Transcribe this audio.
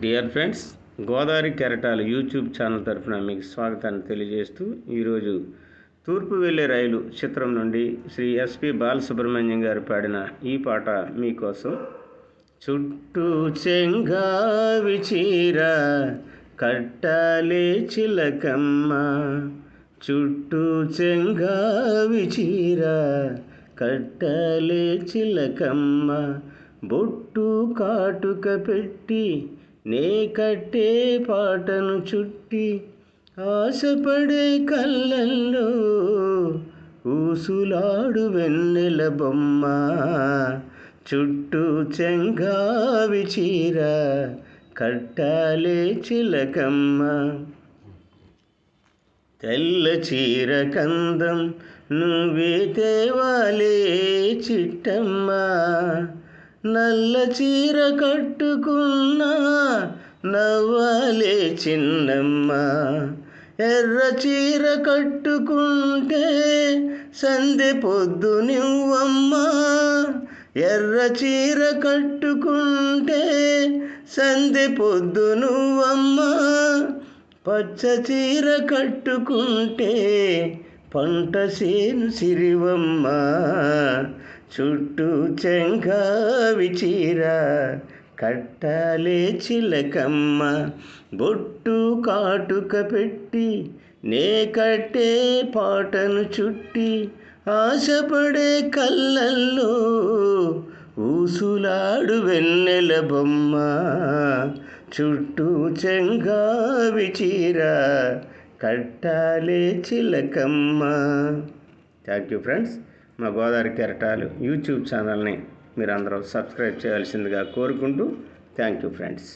Dear friends Godavari కెరటాలు YouTube channel తరఫున మీకు స్వాగతాన్ని తెలియజేస్తూ ఈరోజు తూర్పు వెళ్ళే రైలు చిత్రం నుండి శ్రీ ఎస్పి బాలసుబ్రహ్మణ్యం గారు పాడిన ఈ పాట మీకోసం. చుట్టూ చెంగావి చీర కట్టాలే చిలకమ్మ. చుట్టూ చెంగావి చీర కట్టలే చిలకమ్మ. బొట్టు కాటుక పెట్టి నే కట్టే పాటను చుట్టి ఆశపడే కళ్ళల్లో ఊసులాడు వెన్నెల బొమ్మ. చుట్టూ చెంగావి చీర కట్టాలే చిలకమ్మ. తెల్ల చీర కందం నువ్వే తేవాలే చిట్టమ్మ. నల్ల చీర కట్టుకున్నా నవ్వాలి చిన్నమ్మ. ఎర్ర చీర కట్టుకుంటే సంధి పొద్దు నువ్వమ్మా. ఎర్ర చీర కట్టుకుంటే సంధి పొద్దు నువ్వమ్మా. పచ్చ చీర కట్టుకుంటే పంట సేను సిరివమ్మ. చుట్టూ చెంగావి చీర కట్టాలే చిలకమ్మ బొట్టు కాటుక పెట్టి నే కట్టే పాటను చుట్టి ఆశపడే కళ్ళల్లో ఊసులాడు వెన్నెల బొమ్మ. చుట్టూ చెంగావి చీర కట్టాలే చిలకమ్మ. థ్యాంక్ యూ ఫ్రెండ్స్ మా గోదావరి కెరటాలు యూట్యూబ్ ఛానల్ని మీరు అందరూ సబ్స్క్రైబ్ చేయాల్సిందిగా కోరుకుంటూ థ్యాంక్ యూ ఫ్రెండ్స్.